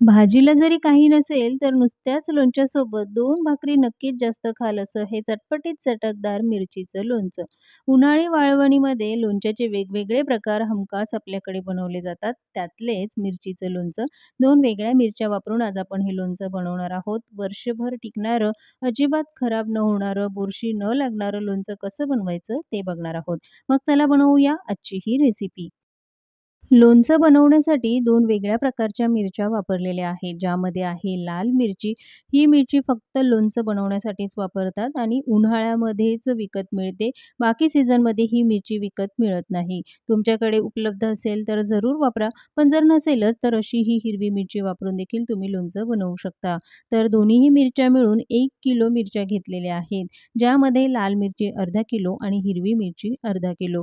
भाजीला जरी काही नसेल, तर नुसत्याच लोणच्यासोबत दोन भाकरी नक्कीच जास्त खाल असं हे चटपटीत चटकदार मिरचीचं लोणचं. उन्हाळी वाळवणीमध्ये लोणच्याचे वेगवेगळे प्रकार हमखास आपल्याकडे बनवले जातात. त्यातलेच मिरचीचं लोणचं. दोन वेगळ्या मिरच्या वापरून आज आपण हे लोणचं बनवणार आहोत. वर्षभर टिकणारं, अजिबात खराब न होणारं, बुरशी न लागणारं लोणचं कसं बनवायचं ते बघणार आहोत. मग चला बनवूया आजची ही रेसिपी. लोणचं बनवण्यासाठी दोन वेगळ्या प्रकारच्या मिरच्या वापरलेल्या आहेत. ज्यामध्ये आहे लाल मिरची. ही मिरची फक्त लोणचं बनवण्यासाठीच वापरतात आणि उन्हाळ्यामध्येच विकत मिळते. बाकी सीझनमध्ये ही मिरची विकत मिळत नाही. तुमच्याकडे उपलब्ध असेल तर जरूर वापरा. पण जर नसेलच तर अशी ही हिरवी मिरची वापरून देखील तुम्ही लोणचं बनवू शकता. तर दोन्हीही मिरच्या मिळून एक किलो मिरच्या घेतलेल्या आहेत. ज्यामध्ये लाल मिरची अर्धा किलो आणि हिरवी मिरची अर्धा किलो.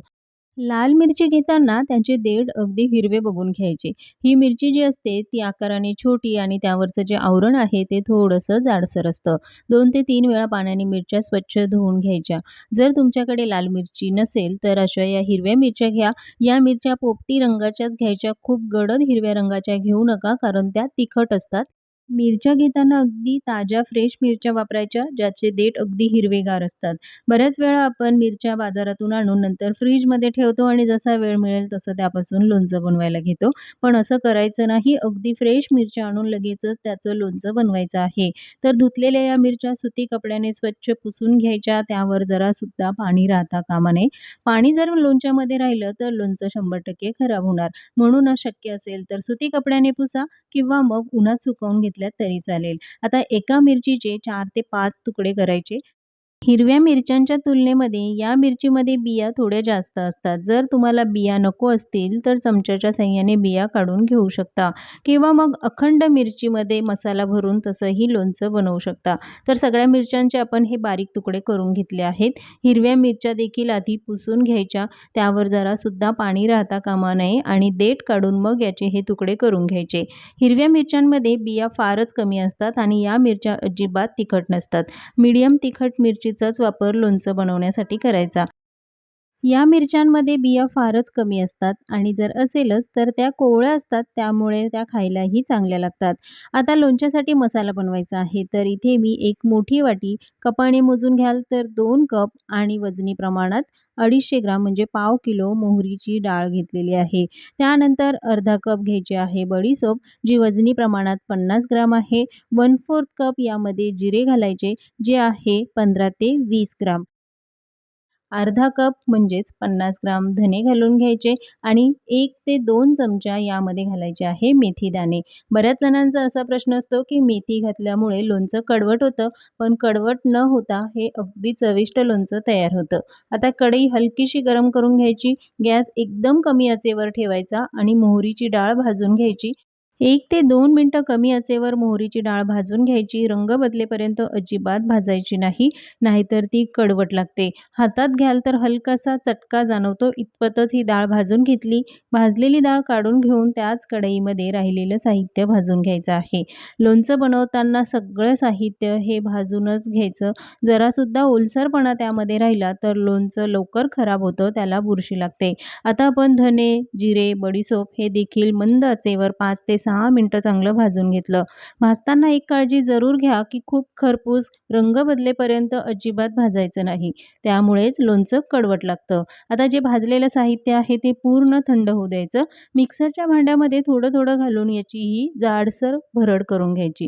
लाल मिरची घेताना त्यांचे देठ अगदी हिरवे बघून घ्यायचे. ही मिरची जी असते ती आकाराने छोटी आणि त्यावरचं जे आवरण आहे ते थोडंसं जाडसर असतं. दोन ते तीन वेळा पाण्याने मिरच्या स्वच्छ धुवून घ्यायच्या. जर तुमच्याकडे लाल मिरची नसेल तर अशा या हिरव्या मिरच्या घ्या. या मिरच्या पोपटी रंगाच्याच घ्यायच्या. खूप गडद हिरव्या रंगाच्या घेऊ नका कारण त्या तिखट असतात. मिरच्या घेताना अगदी ताज्या फ्रेश मिरच्या वापरायच्या ज्याचे देठ अगदी हिरवेगार असतात. बऱ्याच वेळा आपण मिरच्या बाजारातून आणून नंतर फ्रीजमध्ये ठेवतो आणि जसा वेळ मिळेल तसं त्यापासून लोणचं बनवायला घेतो. पण असं करायचं नाही. अगदी फ्रेश मिरच्या आणून लगेचच त्याचं लोणचं बनवायचं आहे. तर धुतलेल्या या मिरच्या सुती कपड्याने स्वच्छ पुसून घ्यायच्या. त्यावर जरासुद्धा पाणी राहता कामा नये. पाणी जर लोणच्यामध्ये राहिलं तर लोणचं 100% खराब होणार. म्हणून शक्य असेल तर सुती कपड्याने पुसा किंवा मग उन्हात सुकवून घेतल्यात तरी चालेल. आता एका मिरचीचे चार ते पाच तुकडे करायचे. हिरव्या मिरच्यांच्या तुलनेमध्ये या मिरचीमध्ये बिया थोड्या जास्त असतात. जर तुम्हाला बिया नको असतील तर चमच्याच्या सहाय्याने बिया काढून घेऊ शकता किंवा मग अखंड मिरचीमध्ये मसाला भरून तसंही लोणचं बनवू शकता. तर सगळ्या मिरच्यांचे आपण हे बारीक तुकडे करून घेतले आहेत. हिरव्या मिरच्या देखील आधी पुसून घ्यायच्या. त्यावर जरासुद्धा पाणी राहता कामा नये आणि देठ काढून मग याचे हे तुकडे करून घ्यायचे. हिरव्या मिरच्यांमध्ये बिया फारच कमी असतात आणि या मिरच्या अजिबात तिखट नसतात. मीडियम तिखट मिरची मिरचीचाच वापर लोणचं बनवण्यासाठी करायचा. या मिरच्यांमध्ये बिया फारच कमी असतात आणि जर असेलच तर त्या कोवळ्या असतात त्यामुळे त्या खायलाही चांगल्या लागतात. आता लोणच्यासाठी मसाला बनवायचा आहे. तर इथे मी एक मोठी वाटी कपाने मोजून घ्याल तर दोन कप आणि वजनी प्रमाणात 250 ग्राम म्हणजे पाव किलो मोहरीची डाळ घेतलेली आहे. त्यानंतर अर्धा कप घ्यायची आहे बडीसोप जी वजनी प्रमाणात 50 ग्राम आहे. 1/4 कप यामध्ये जिरे घालायचे जे आहे 15 ते वीस ग्राम. अर्धा कप म्हणजेच 50 ग्राम धने घालून घ्यायचे आणि एक ते दोन चमचा यामध्ये घालायचे आहे मेथीदाणे. बऱ्याच जणांचा असा प्रश्न असतो की मेथी घातल्यामुळे लोणचं कडवट होतं. पण कडवट न होता हे अगदी चविष्ट लोणचं तयार होतं. आता कढई हलकीशी गरम करून घ्यायची. गॅस एकदम कमी आचेवर ठेवायचा आणि मोहरीची डाळ भाजून घ्यायची. एक ते दोन मिनटं कमी आचेवर मोहरीची डाळ भाजून घ्यायची. रंग बदलेपर्यंत अजिबात भाजायची नाही, नाहीतर ती कडवट लागते. हातात घ्याल तर हलकासा चटका जाणवतो इतपतच ही डाळ भाजून घेतली. भाजलेली डाळ काढून घेऊन त्याच कढईमध्ये राहिलेलं साहित्य भाजून घ्यायचं आहे. लोणचं बनवताना सगळं साहित्य हे भाजूनच घ्यायचं. जरासुद्धा ओलसरपणा त्यामध्ये राहिला तर लोणचं लवकर खराब होतं, त्याला बुरशी लागते. आता आपण धने, जिरे, बडीसोप हे देखील मंद आचेवर पाच ते सहा मिनटं चांगलं भाजून घेतलं. भाजताना एक काळजी जरूर घ्या की खूप खरपूस रंग बदलेपर्यंत अजिबात भाजायचं नाही. त्यामुळेच लोणचं कडवट लागतं. आता जे भाजलेलं साहित्य आहे ते पूर्ण थंड होऊ द्यायचं. मिक्सरच्या भांड्यामध्ये थोडं-थोडं घालून याची ही जाडसर भरड करून घ्यायची.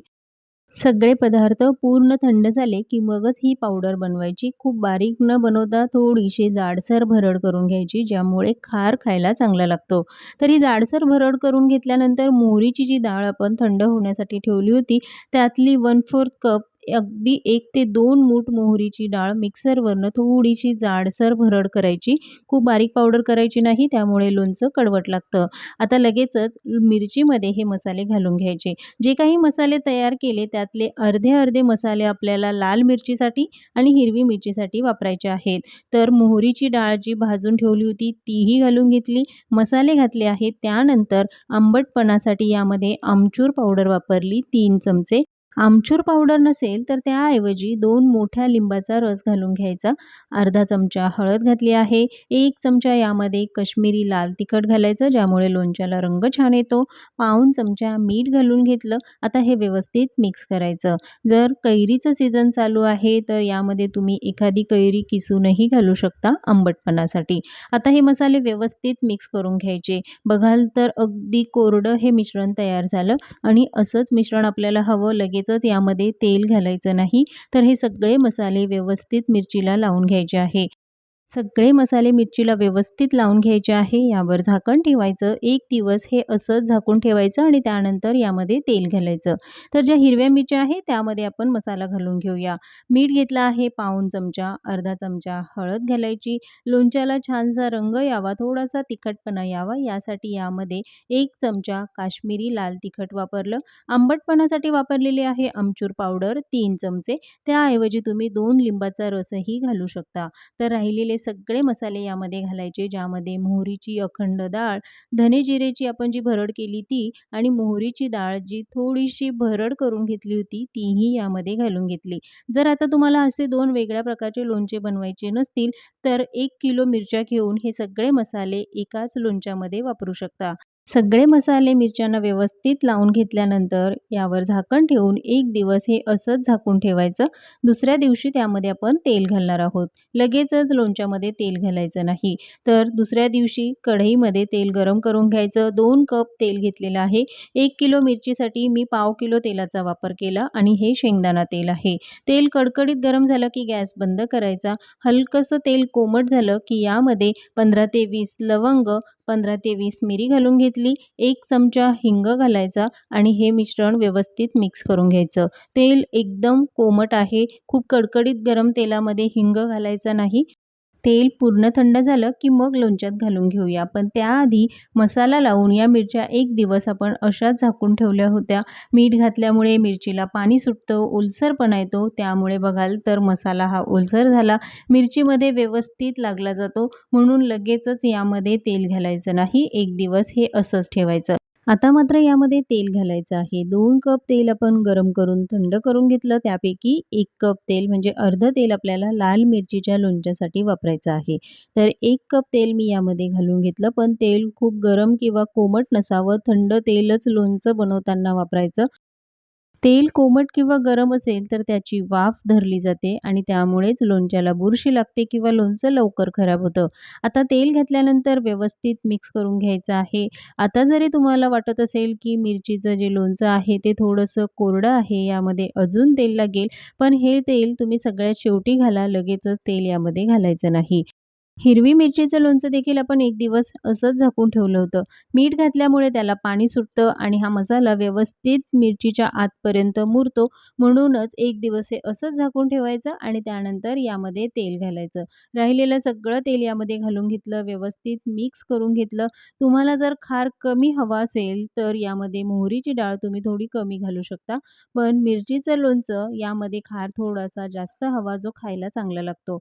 सगळे पदार्थ पूर्ण थंड झाले की मगच ही पावडर बनवायची. खूप बारीक न बनवता थोडीशी जाडसर भरड करून घ्यायची ज्यामुळे खार खायला चांगला लागतो. तर ही जाडसर भरड करून घेतल्यानंतर मोहरीची जी डाळ आपण थंड होण्यासाठी ठेवली होती त्यातली 1/4 कप अगदी एक ते दोन मूठ मोहरीची डाळ मिक्सरवरनं थोडीशी जाडसर भरड करायची. खूप बारीक पावडर करायची नाही त्यामुळे लोणचं कडवट लागतं. आता लगेचच मिरचीमध्ये हे मसाले घालून घ्यायचे. जे काही मसाले तयार केले त्यातले अर्धे-अर्धे मसाले आपल्याला लाल मिरचीसाठी आणि हिरवी मिरचीसाठी वापरायचे आहेत. तर मोहरीची डाळ जी भाजून ठेवली होती तीही घालून घेतली. मसाले घातले आहेत. त्यानंतर आंबटपणासाठी यामध्ये आमचूर पावडर वापरली तीन चमचे. आमचूर पावडर नसेल तर त्याऐवजी दोन मोठ्या लिंबाचा रस घालून घ्यायचा. अर्धा चमचा हळद घातली आहे. एक चमचा यामध्ये कश्मीरी लाल तिखट घालायचं ज्यामुळे लोणच्याला रंग छान येतो. पाऊण चमचा मीठ घालून घेतलं. आता हे व्यवस्थित मिक्स करायचं. जर कैरीचं सीझन चालू आहे तर यामध्ये तुम्ही एखादी कैरी किसूनही घालू शकता आंबटपणासाठी. आता हे मसाले व्यवस्थित मिक्स करून घ्यायचे. बघाल तर अगदी कोरडं हे मिश्रण तयार झालं आणि असंच मिश्रण आपल्याला हवं लगेच लगेचच यामध्ये तेल घालायचं नाही. तर हे सगळे मसाले व्यवस्थित मिरचीला लावून घ्यायचे आहे. सगळे मसाले मिरचीला व्यवस्थित लावून घ्यायचे आहे. यावर झाकण ठेवायचं. एक दिवस हे असंच झाकून ठेवायचं आणि त्यानंतर यामध्ये तेल घालायचं. तर ज्या हिरव्या मिरच्या आहे त्यामध्ये आपण मसाला घालून घेऊया. मीठ घेतला आहे पाऊन चमचा अर्धा चमचा हळद घालायची. लोणच्याला छानसा रंग यावा थोडासा तिखटपणा यावा. यासाठी यामध्ये एक चमचा काश्मीरी लाल तिखट वापरलं. आंबटपणासाठी वापरलेली आहे आमचूर पावडर तीन चमचे. त्याऐवजी तुम्ही दोन लिंबाचा रसही घालू शकता. तर राहिलेले सगळे मसाले यामध्ये घालायचे ज्यामध्ये मोहरीची अखंड डाळ धने जिरेची आपण जी भरड केली ती आणि मोहरीची डाळ जी थोडीशी भरड करून घेतली होती तीही यामध्ये घालून घेतली. जर आता तुम्हाला असे दोन वेगळ्या प्रकारचे लोणचे बनवायचे नसतील तर एक किलो मिरच्या घेऊन हे सगळे मसाले एकाच लोणच्यामध्ये वापरू शकता. सगळे मसाले मिरच्यांना व्यवस्थित लावून घेतल्यानंतर यावर झाकण ठेवून एक दिवस हे असंच झाकून ठेवायचं. दुसऱ्या दिवशी त्यामध्ये आपण तेल घालणार आहोत. लगेचच लोणच्यामध्ये तेल घालायचं नाही. तर दुसऱ्या दिवशी कढईमध्ये तेल गरम करून घ्यायचं. दोन कप तेल घेतलेलं आहे. एक किलो मिरचीसाठी मी पाव किलो तेलाचा वापर केला आणि हे शेंगदाणा तेल आहे. तेल कडकडीत गरम झालं की गॅस बंद करायचा. हलकंसं तेल कोमट झालं की यामध्ये पंधरा ते वीस लवंग पंधरा ते वीस मिरी घालून घेतली एक चमचा हिंग घालायचा आणि हे मिश्रण व्यवस्थित मिक्स करून घ्यायचं. तेल एकदम कोमट आहे खूप कडकडीत गरम तेलामध्ये हिंग घालायचा नाही. तेल पूर्ण थंड झालं की मग लोणच्यात घालून घेऊया. पण त्याआधी मसाला लावून या मिरच्या एक दिवस आपण अशाच झाकून ठेवल्या होत्या. मीठ घातल्यामुळे मिरचीला पाणी सुटतं ओलसरपणा येतो. त्यामुळे बघाल तर मसाला हा ओलसर झाला. मिरचीमध्ये व्यवस्थित लागला जातो. म्हणून लगेचच यामध्ये तेल घालायचं नाही. एक दिवस हे असंच ठेवायचं. आता मात्र यामध्ये तेल घालायचं आहे. दोन कप तेल आपण गरम करून थंड करून घेतलं त्यापैकी एक कप तेल म्हणजे अर्ध तेल आपल्याला लाल मिरचीच्या लोणच्यासाठी वापरायचं आहे. तर एक कप तेल मी यामध्ये घालून घेतलं पण तेल खूप गरम किंवा कोमट नसावं थंड तेलच लोणचं बनवताना वापरायचं. तेल कोमट किंवा गरम असेल तर त्याची वाफ धरली जाते आणि त्यामुळेच लोणच्याला बुरशी लागते किंवा लोणचं लवकर खराब होतं. आता तेल घातल्यानंतर व्यवस्थित मिक्स करून घ्यायचं आहे. आता जरी तुम्हाला वाटत असेल की मिरचीचं जे लोणचं आहे ते थोडंसं कोरडं आहे यामध्ये अजून तेल लागेल पण हे तेल तुम्ही सगळ्यात शेवटी घाला लगेचच तेल यामध्ये घालायचं नाही. हिरवी मिरचीचं लोणचं देखील आपण एक दिवस असंच झाकून ठेवलं होतं. मीठ घातल्यामुळे त्याला पाणी सुटतं आणि हा मसाला व्यवस्थित मिरचीच्या आतपर्यंत मुरतो. म्हणूनच एक दिवस हे असंच झाकून ठेवायचं आणि त्यानंतर यामध्ये तेल घालायचं. राहिलेलं सगळं तेल यामध्ये घालून घेतलं व्यवस्थित मिक्स करून घेतलं. तुम्हाला जर खार कमी हवा असेल तर यामध्ये मोहरीची डाळ तुम्ही थोडी कमी घालू शकता. पण मिरचीचं लोणचं यामध्ये खार थोडासा जास्त हवा जो खायला चांगला लागतो.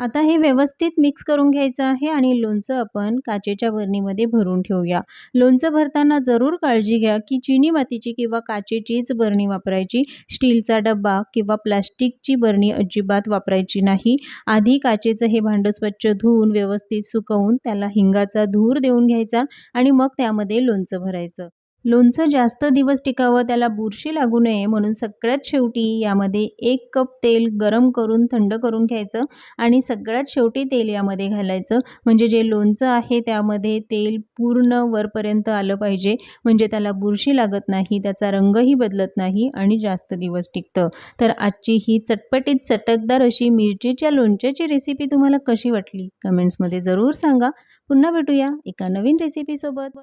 आता हे व्यवस्थित मिक्स करून घ्यायचं आहे आणि लोणचं आपण काचेच्या बरणीमध्ये भरून ठेवूया. लोणचं भरताना जरूर काळजी घ्या की चिनी मातीची किंवा काचेचीच बरणी वापरायची. स्टीलचा डब्बा किंवा प्लास्टिकची बरणी अजिबात वापरायची नाही. आधी काचेचं हे भांडं स्वच्छ धुवून व्यवस्थित सुकवून त्याला हिंगाचा धूर देऊन घ्यायचा आणि मग त्यामध्ये लोणचं भरायचं. लोणचं जास्त दिवस टिकावं त्याला बुरशी लागू नये म्हणून सगळ्यात शेवटी यामध्ये एक कप तेल गरम करून थंड करून घ्यायचं आणि सगळ्यात शेवटी तेल यामध्ये घालायचं. म्हणजे जे लोणचं आहे त्यामध्ये तेल पूर्ण वरपर्यंत आलं पाहिजे. म्हणजे त्याला बुरशी लागत नाही त्याचा रंगही बदलत नाही आणि जास्त दिवस टिकतं. तर आजची ही चटपटीत चटकदार अशी मिरचीच्या लोणच्याची रेसिपी तुम्हाला कशी वाटली? कमेंट्समध्ये जरूर सांगा. पुन्हा भेटूया एका नवीन रेसिपीसोबत